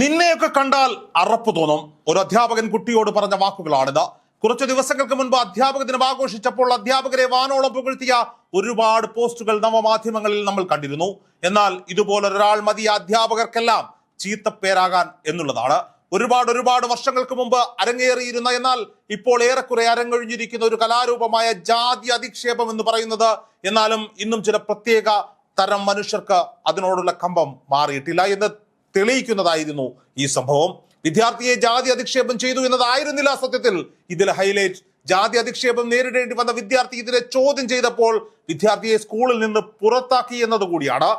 നിന്നെയൊക്കെ കണ്ടാൽ അറപ്പ് തോന്നും. ഒരു അധ്യാപകൻ കുട്ടിയോട് പറഞ്ഞ വാക്കുകളാണിത്. കുറച്ചു ദിവസങ്ങൾക്ക് മുൻപ് അധ്യാപക ദിനം ആഘോഷിച്ചപ്പോൾ അധ്യാപകരെ വാനോളം പുകഴ്ത്തിയ ഒരുപാട് പോസ്റ്റുകൾ നവമാധ്യമങ്ങളിൽ നമ്മൾ കണ്ടിരുന്നു. എന്നാൽ ഇതുപോലെ ഒരാൾ മതി അധ്യാപകർക്കെല്ലാം ചീത്തപ്പേരാകാൻ എന്നുള്ളതാണ്. ഒരുപാട് ഒരുപാട് വർഷങ്ങൾക്ക് മുമ്പ് അരങ്ങേറിയിരുന്ന എന്നാൽ ഇപ്പോൾ ഏറെക്കുറെ അരങ്ങൊഴിഞ്ഞിരിക്കുന്ന ഒരു കലാരൂപമായ ജാതി അധിക്ഷേപം എന്ന് പറയുന്നത് എന്നാലും ഇന്നും ചില പ്രത്യേക തരം മനുഷ്യർക്ക് അതിനോടുള്ള കമ്പം മാറിയിട്ടില്ല എന്ന് തെളിയിക്കുന്നതായിരുന്നു ഈ സംഭവം. വിദ്യാർത്ഥിയെ ജാതി അധിക്ഷേപം ചെയ്തു എന്നതായിരുന്നില്ല സത്യത്തിൽ. ഇതിൽ ഹൈലൈറ്റ് ജാതി അധിക്ഷേപം നേരിടേണ്ടി വന്ന വിദ്യാർത്ഥി ഇതിനെ ചോദ്യം ചെയ്തപ്പോൾ വിദ്യാർത്ഥിയെ സ്കൂളിൽ നിന്ന് പുറത്താക്കി എന്നതുകൂടിയാണ്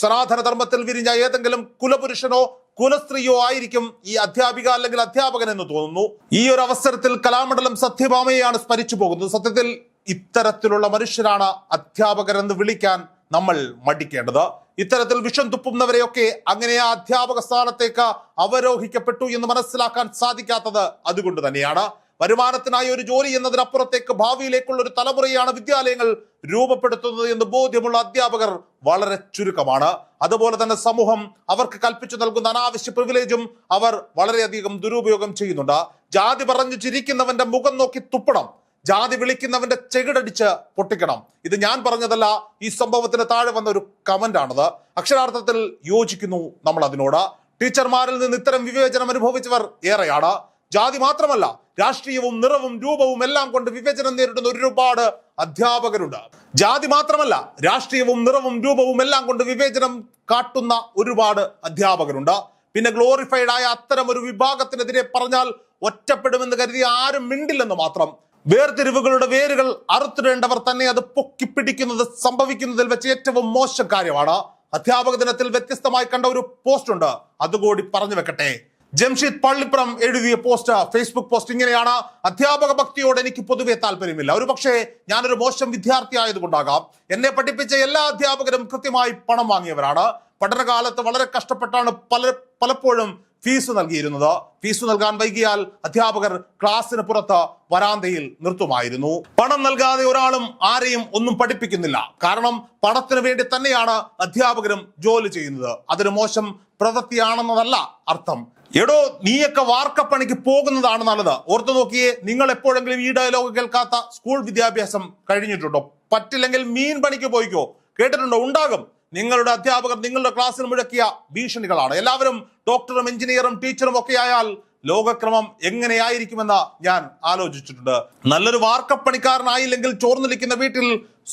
സനാതന ധർമ്മത്തിൽ വിരിഞ്ഞ ഏതെങ്കിലും കുലപുരുഷനോ കുലസ്ത്രീയോ ആയിരിക്കും ഈ അധ്യാപിക അല്ലെങ്കിൽ അധ്യാപകൻ എന്ന് തോന്നുന്നു. ഈ ഒരു അവസരത്തിൽ കലാമണ്ഡലം സത്യഭാമയെയാണ് സ്മരിച്ചു പോകുന്നത്. സത്യത്തിൽ ഇത്തരത്തിലുള്ള മനുഷ്യരാണ് അധ്യാപകരെന്ന് വിളിക്കാൻ നമ്മൾ മടിക്കേണ്ടത്. ഇത്തരത്തിൽ വിഷം തുപ്പുന്നവരെയൊക്കെ അങ്ങനെ ആ അധ്യാപക സ്ഥാനത്തേക്ക് അവരോഹിക്കപ്പെട്ടു എന്ന് മനസ്സിലാക്കാൻ സാധിക്കാത്തത് അതുകൊണ്ട് തന്നെയാണ്. വരുമാനത്തിനായി ഒരു ജോലി എന്നതിനപ്പുറത്തേക്ക് ഭാവിയിലേക്കുള്ള ഒരു തലമുറയാണ് വിദ്യാലയങ്ങൾ രൂപപ്പെടുത്തുന്നത് എന്ന് ബോധ്യമുള്ള അധ്യാപകർ വളരെ ചുരുക്കമാണ്. അതുപോലെ തന്നെ സമൂഹം അവർക്ക് കൽപ്പിച്ചു നൽകുന്ന അനാവശ്യ പ്രിവിലേജും അവർ വളരെയധികം ദുരുപയോഗം ചെയ്യുന്നുണ്ട്. ജാതി പറഞ്ഞു ചിരിക്കുന്നവന്റെ മുഖം നോക്കി തുപ്പണം. ജാതി വിളിക്കുന്നവന്റെ ചെകിടടിച്ച് പൊട്ടിക്കണം. ഇത് ഞാൻ പറഞ്ഞതല്ല ഈ സംഭവത്തിന് താഴെ വന്ന ഒരു കമന്റ് ആണത്. അക്ഷരാർത്ഥത്തിൽ യോജിക്കുന്നു നമ്മൾ അതിനോട്. ടീച്ചർമാരിൽ നിന്ന് ഇത്തരം വിവേചനം അനുഭവിച്ചവർ ഏറെയാണ്. ജാതി മാത്രമല്ല രാഷ്ട്രീയവും നിറവും രൂപവും എല്ലാം കൊണ്ട് വിവേചനം നേരിടുന്ന ഒരുപാട് അധ്യാപകരുണ്ട്. ജാതി മാത്രമല്ല രാഷ്ട്രീയവും നിറവും രൂപവും എല്ലാം കൊണ്ട് വിവേചനം കാട്ടുന്ന ഒരുപാട് അധ്യാപകരുണ്ട്. പിന്നെ ഗ്ലോറിഫൈഡ് ആയ അത്തരം ഒരു വിഭാഗത്തിനെതിരെ പറഞ്ഞാൽ ഒറ്റപ്പെടുമെന്ന് കരുതി ആരും മിണ്ടില്ലെന്ന് മാത്രം വേർതിരിവുകളുടെ വേരുകൾ അറുത്തിടേണ്ടവർ തന്നെ അത് പൊക്കിപ്പിടിക്കുന്നത് സംഭവിക്കുന്നതിൽ വെച്ച് ഏറ്റവും മോശം കാര്യമാണ്. അധ്യാപക ദിനത്തിൽ വ്യത്യസ്തമായി കണ്ട ഒരു പോസ്റ്റ് ഉണ്ട്. അതുകൂടി പറഞ്ഞു വെക്കട്ടെ. ജംഷീദ് പള്ളിപ്പുറം എഴുതിയ പോസ്റ്റ് ഫേസ്ബുക്ക് പോസ്റ്റ് ഇങ്ങനെയാണ്. അധ്യാപക ഭക്തിയോട് എനിക്ക് പൊതുവെ താല്പര്യമില്ല. ഒരു പക്ഷേ ഞാനൊരു മോശം വിദ്യാർത്ഥി ആയതുകൊണ്ടാകാം. എന്നെ പഠിപ്പിച്ച എല്ലാ അധ്യാപകരും കൃത്യമായി പണം വാങ്ങിയവരാണ്. പഠനകാലത്ത് വളരെ കഷ്ടപ്പെട്ടാണ് പല പലപ്പോഴും ഫീസ് നൽകിയിരുന്നത്. ഫീസ് നൽകാൻ വൈകിയാൽ അധ്യാപകർ ക്ലാസ്സിന് പുറത്ത് വരാന്തയിൽ നിർത്തുമായിരുന്നു. പണം നൽകാതെ ഒരാളും ആരെയും ഒന്നും പഠിപ്പിക്കുന്നില്ല. കാരണം പണത്തിന് വേണ്ടി തന്നെയാണ് അധ്യാപകരും ജോലി ചെയ്യുന്നത്. അതൊരു മോശം പ്രവൃത്തിയാണെന്നതല്ല അർത്ഥം. എടോ നീയൊക്കെ വാർക്കപ്പണിക്ക് പോകുന്നതാണ് നല്ലത്. ഓർത്തു നോക്കിയേ നിങ്ങൾ എപ്പോഴെങ്കിലും ഈ ഡയലോഗ് കേൾക്കാത്ത സ്കൂൾ വിദ്യാഭ്യാസം കഴിഞ്ഞിട്ടുണ്ടോ? പറ്റില്ലെങ്കിൽ മീൻ പണിക്ക് പോയിക്കോ. കേട്ടിട്ടുണ്ടോ? ഉണ്ടാകും. നിങ്ങളുടെ അധ്യാപകർ നിങ്ങളുടെ ക്ലാസ്സിൽ മുഴക്കിയ ഭീഷണികളാണ്. എല്ലാവരും ഡോക്ടറും എഞ്ചിനീയറും ടീച്ചറും ഒക്കെ ആയാൽ ലോകക്രമം എങ്ങനെയായിരിക്കുമെന്ന് ഞാൻ ആലോചിച്ചിട്ടുണ്ട്. നല്ലൊരു വാർക്കപ്പണിക്കാരനായില്ലെങ്കിൽ ചോർന്നിരിക്കുന്ന വീട്ടിൽ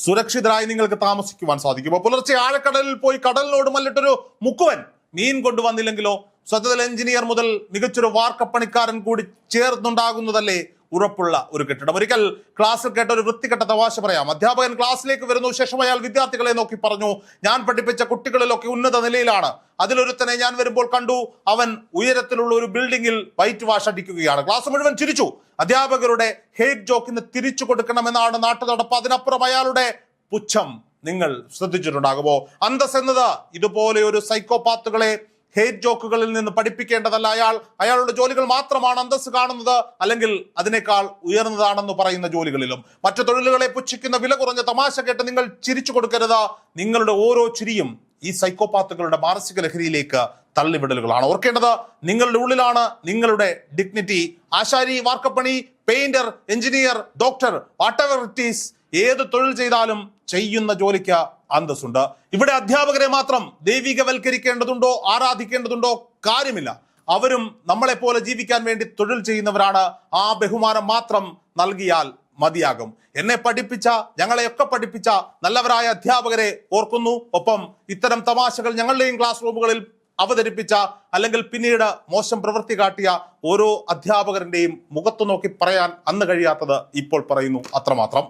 സുരക്ഷിതരായി നിങ്ങൾക്ക് താമസിക്കുവാൻ സാധിക്കും. പുലർച്ചെ ആഴക്കടലിൽ പോയി കടലിനോട് മല്ലിട്ടൊരു മുക്കുവൻ മീൻ കൊണ്ടുവന്നില്ലെങ്കിലോ സ്വതന്ത്ര എഞ്ചിനീയർ മുതൽ മികച്ചൊരു വാർക്കപ്പണിക്കാരൻ കൂടി ചേർന്നുണ്ടാകുന്നതല്ലേ ഉറപ്പുള്ള ഒരു കെട്ടിടം. ഒരിക്കൽ ക്ലാസ്സിൽ കേട്ട ഒരു വൃത്തികെട്ട തമാശ പറയാം. അധ്യാപകൻ ക്ലാസ്സിലേക്ക് വരുന്നു ശേഷം അയാൾ വിദ്യാർത്ഥികളെ നോക്കി പറഞ്ഞു ഞാൻ പഠിപ്പിച്ച കുട്ടികളിലൊക്കെ ഉന്നത നിലയിലാണ്. അതിലൊരുത്തനെ ഞാൻ വരുമ്പോൾ കണ്ടു അവൻ ഉയരത്തിലുള്ള ഒരു ബിൽഡിംഗിൽ വൈറ്റ് വാഷ് അടിക്കുകയാണ്. ക്ലാസ് മുഴുവൻ ചിരിച്ചു. അധ്യാപകരുടെ ഹേറ്റ് ജോക്കിന് തിരിച്ചു കൊടുക്കണമെന്നാണ് നാട്ടു നടപ്പ് അതിനപ്പുറം അയാളുടെ പുച്ഛം. നിങ്ങൾ ശ്രദ്ധിച്ചിട്ടുണ്ടാകുമോ? അന്തസ് എന്നത് ഇതുപോലെ ഒരു സൈക്കോപാത്തുകളെ ഹേറ്റ് ജോക്കുകളിൽ നിന്ന് പഠിപ്പിക്കേണ്ടതല്ല. അയാൾ അയാളുടെ ജോലികൾ മാത്രമാണ് അന്തസ് കാണുന്നത് അല്ലെങ്കിൽ അതിനേക്കാൾ ഉയർന്നതാണെന്ന് പറയുന്ന ജോലികളിലും. മറ്റു തൊഴിലുകളെ പുച്ഛിക്കുന്ന വില കുറഞ്ഞ തമാശ കേട്ട് നിങ്ങൾ ചിരിച്ചു കൊടുക്കരുത്. നിങ്ങളുടെ ഓരോ ചിരിയും ഈ സൈക്കോപാത്തുകളുടെ മാനസിക ലഹരിയിലേക്ക് തള്ളിവിടലുകളാണ്. ഓർക്കേണ്ടത് നിങ്ങളുടെ ഉള്ളിലാണ് നിങ്ങളുടെ ഡിഗ്നിറ്റി ആശാരി വാർക്കപ്പണി painter engineer doctor whatever it is ഏത് തൊഴിൽ ചെയ്താലും ചെയ്യുന്ന ജോലിക്ക് അന്തസ്സുണ്ട്. ഇവിടെ അധ്യാപകരെ മാത്രം ദൈവികവൽക്കരിക്കേണ്ടതുണ്ടോ ആരാധിക്കേണ്ടതുണ്ടോ കാര്യമില്ല. അവരും നമ്മളെ പോലെ ജീവിക്കാൻ വേണ്ടി തൊഴിൽ ചെയ്യുന്നവരാണ്. ആ ബഹുമാനം മാത്രം നൽകിയാൽ മതിയാകും. എന്നെ പഠിപ്പിച്ച ഞങ്ങളെയൊക്കെ പഠിപ്പിച്ച നല്ലവരായ അധ്യാപകരെ ഓർക്കുന്നു. ഒപ്പം ഇത്തരം തമാശകൾ ഞങ്ങളുടെയും ക്ലാസ് റൂമുകളിൽ അവതരിപ്പിച്ച അല്ലെങ്കിൽ പിന്നീട് മോശം പ്രവൃത്തി കാട്ടിയ ഓരോ അധ്യാപകരുടെയും മുഖത്തു നോക്കി പറയാൻ അന്ന് കഴിയാത്തത് ഇപ്പോൾ പറയുന്നു. അത്രമാത്രം.